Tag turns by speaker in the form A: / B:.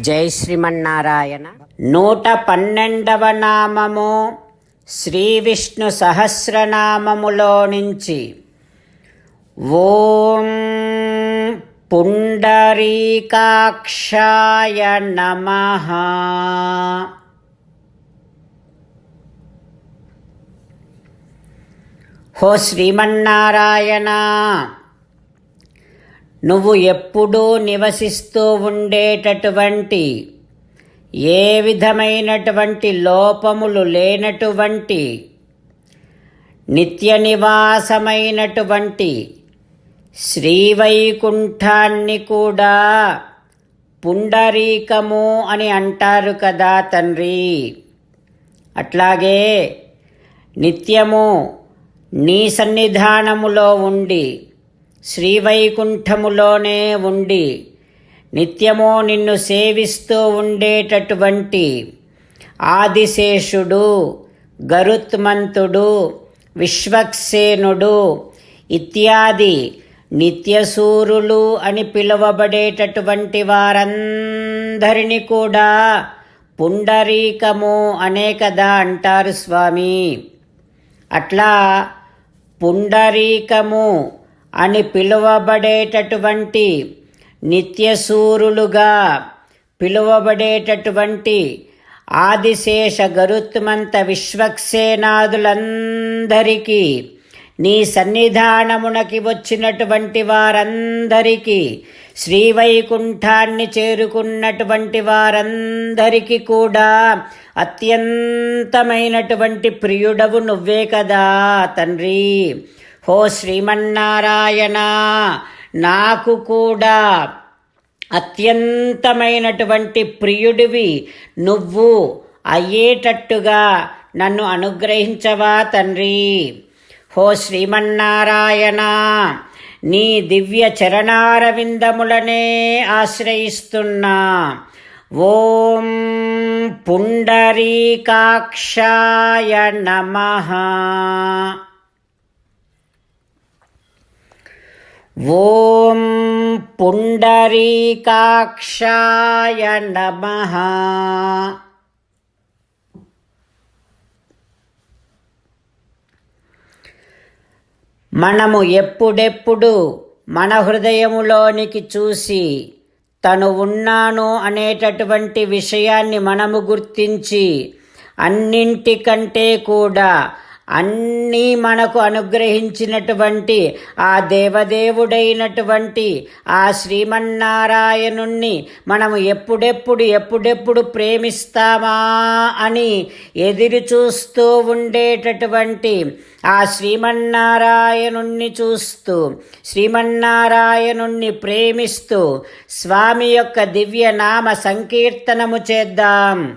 A: జై శ్రీమన్నారాయణ. నూట పన్నెండవ నామము శ్రీ విష్ణు సహస్రనామములో నుంచి. ఓం పుండరీకాక్షాయ నమ. హో శ్రీమన్నారాయణ నువ్వు ఎప్పుడూ నివసిస్తూ ఉండేటటువంటి ఏ విధమైనటువంటి లోపములు లేనటువంటి నిత్య నివాసమైనటువంటి శ్రీవైకుంఠాన్ని కూడా పుండరీకము అని అంటారు కదా తండ్రి. అట్లాగే నిత్యము నీ సన్నిధానములో ఉండి శ్రీవైకుంఠములోనే ఉండి నిత్యమో నిన్ను సేవిస్తూ ఉండేటటువంటి ఆదిశేషుడు గరుత్మంతుడు విశ్వక్సేనుడు ఇత్యాది నిత్యసూరులు అని పిలువబడేటటువంటి వారందరినీ కూడా పుండరీకము అనే కదా అంటారు స్వామి. అట్లా పుండరీకము అని పిలువబడేటటువంటి నిత్యసూరులుగా పిలువబడేటటువంటి ఆదిశేష గరుత్మంత విశ్వక్సేనాదులందరికీ నీ సన్నిధానమునకి వచ్చినటువంటి వారందరికీ శ్రీవైకుంఠాన్ని చేరుకున్నటువంటి వారందరికీ కూడా అత్యంతమైనటువంటి ప్రియుడవు నువ్వే కదా తండ్రి. హో శ్రీమన్నారాయణ నాకు కూడా అత్యంతమైనటువంటి ప్రియుడివి నువ్వు. అయ్యేటట్టుగా నన్ను అనుగ్రహించవా తండ్రి. హో శ్రీమన్నారాయణ నీ దివ్య చరణారవిందములనే ఆశ్రయిస్తున్నా. ఓం పుండరీకాక్షాయ నమః. ఓం పుండరీకాక్షాయ నమః. మనము ఎప్పుడెప్పుడు మన హృదయములోనికి చూసి తను ఉన్నాను అనేటటువంటి విషయాన్ని మనము గుర్తించి అన్నింటికంటే కూడా అన్నీ మనకు అనుగ్రహించినటువంటి ఆ దేవదేవుడైనటువంటి ఆ శ్రీమన్నారాయణుణ్ణి మనము ఎప్పుడెప్పుడు ఎప్పుడెప్పుడు ప్రేమిస్తామా అని ఎదురు చూస్తూ ఉండేటటువంటి ఆ శ్రీమన్నారాయణుణ్ణి చూస్తూ శ్రీమన్నారాయణుణ్ణి ప్రేమిస్తూ స్వామి యొక్క దివ్య నామ సంకీర్తనము చేద్దాం.